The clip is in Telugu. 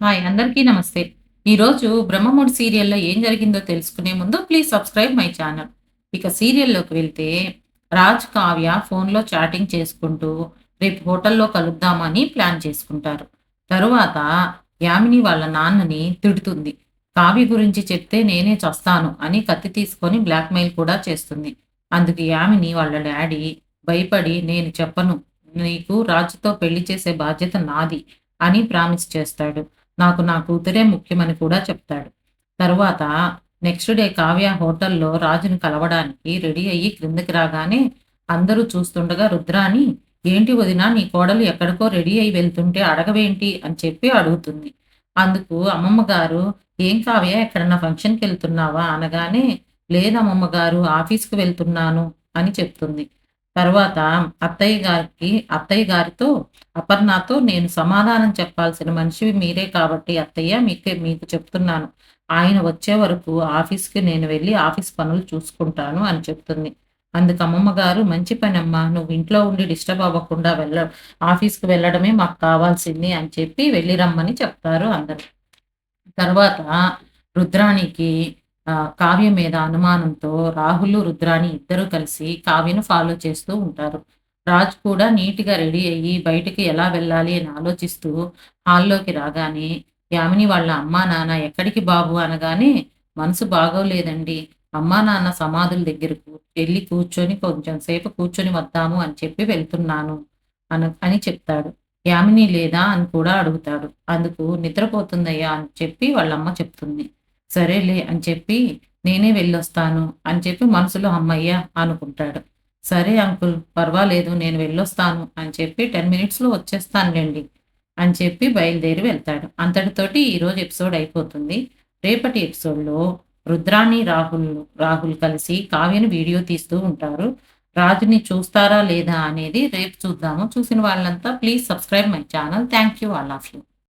హాయ్ అందరికీ నమస్తే. ఈరోజు బ్రహ్మముడి సీరియల్లో ఏం జరిగిందో తెలుసుకునే ముందు ప్లీజ్ సబ్స్క్రైబ్ మై ఛానల్ ఇక సీరియల్లోకి వెళ్తే రాజ్ కావ్య ఫోన్లో చాటింగ్ చేసుకుంటూ రేపు హోటల్లో కలుద్దామని ప్లాన్ చేసుకుంటారు. తరువాత యామిని వాళ్ళ నాన్నని తిడుతుంది. కావ్య గురించి చెప్తే నేనే చస్తాను అని కత్తి తీసుకొని బ్లాక్మెయిల్ కూడా చేస్తుంది. అందుకు యామిని వాళ్ళ డాడీ భయపడి నేను చెప్పను నీకు రాజుతో పెళ్ళి చేసే బాధ్యత నాది అని ప్రామిస్ చేస్తాడు. నాకు నా కూతురే ముఖ్యమని కూడా చెప్తాడు. తరువాత నెక్స్ట్ డే కావ్య హోటల్లో రాజుని కలవడానికి రెడీ అయ్యి క్రిందకి రాగానే అందరూ చూస్తుండగా రుద్రాని ఏంటి వదినా నీ కోడలు ఎక్కడికో రెడీ అయి వెళ్తుంటే అడగవేంటి? అని చెప్పి అడుగుతుంది. అందుకు అమ్మమ్మ గారు ఏం కావ్య ఎక్కడన్నా ఫంక్షన్కి వెళ్తున్నావా? అనగానే లేదమ్మమ్మ గారు ఆఫీస్కి వెళ్తున్నాను అని చెప్తుంది. తర్వాత అత్తయ్య గారికి అత్తయ్య గారితో అపర్ణతో నేను సమాధానం చెప్పాల్సిన మనిషి మీరే కాబట్టి అత్తయ్య మీకే మీకు చెప్తున్నాను. ఆయన వచ్చే వరకు ఆఫీస్కి నేను వెళ్ళి ఆఫీస్ పనులు చూసుకుంటాను అని చెప్తుంది. అందుకు అమ్మమ్మ గారు మంచి పని అమ్మా నువ్వు ఇంట్లో ఉండి డిస్టర్బ్ అవ్వకుండా వెళ్ళ ఆఫీస్కి వెళ్ళడమే మాకు కావాల్సింది అని చెప్పి వెళ్ళి రమ్మని చెప్తారు అందరు. తర్వాత రుద్రాణికి కావ్య మీద అనుమానంతో రాహుల్ రుద్రాని ఇద్దరు కలిసి కావ్యను ఫాలో చేస్తూ ఉంటారు. రాజ్ కూడా నీట్గా రెడీ అయ్యి బయటికి ఎలా వెళ్ళాలి అని ఆలోచిస్తూ హాల్లోకి రాగానే యామిని వాళ్ళ అమ్మా నాన్న ఎక్కడికి బాబు? అనగానే మనసు బాగోలేదండి. అమ్మా నాన్న సమాధుల దగ్గరకు వెళ్ళి కూర్చొని కొంచెం సేపు కూర్చొని వద్దాము అని చెప్పి వెళ్తున్నాను అను అని చెప్తాడు. యామిని లేదా? అని కూడా అడుగుతాడు. అందుకు నిద్రపోతుందయ్యా అని చెప్పి వాళ్ళమ్మ చెప్తుంది. సరేలే అని చెప్పి నేనే వెళ్ళొస్తాను అని చెప్పి మనసులో అమ్మయ్య అనుకుంటాడు. సరే అంకుల్ పర్వాలేదు నేను వెళ్ళొస్తాను అని చెప్పి టెన్ మినిట్స్లో వచ్చేస్తానులేండి అని చెప్పి బయలుదేరి వెళ్తాడు. అంతటితోటి ఈరోజు ఎపిసోడ్ అయిపోతుంది. రేపటి ఎపిసోడ్లో రుద్రాణి రాహుల్ రాహుల్ కలిసి కావ్యను వీడియో తీస్తూ ఉంటారు. రాజుని చూస్తారా లేదా అనేది రేపు చూద్దాము. చూసిన వాళ్ళంతా please subscribe my channel. Thank you. All of you.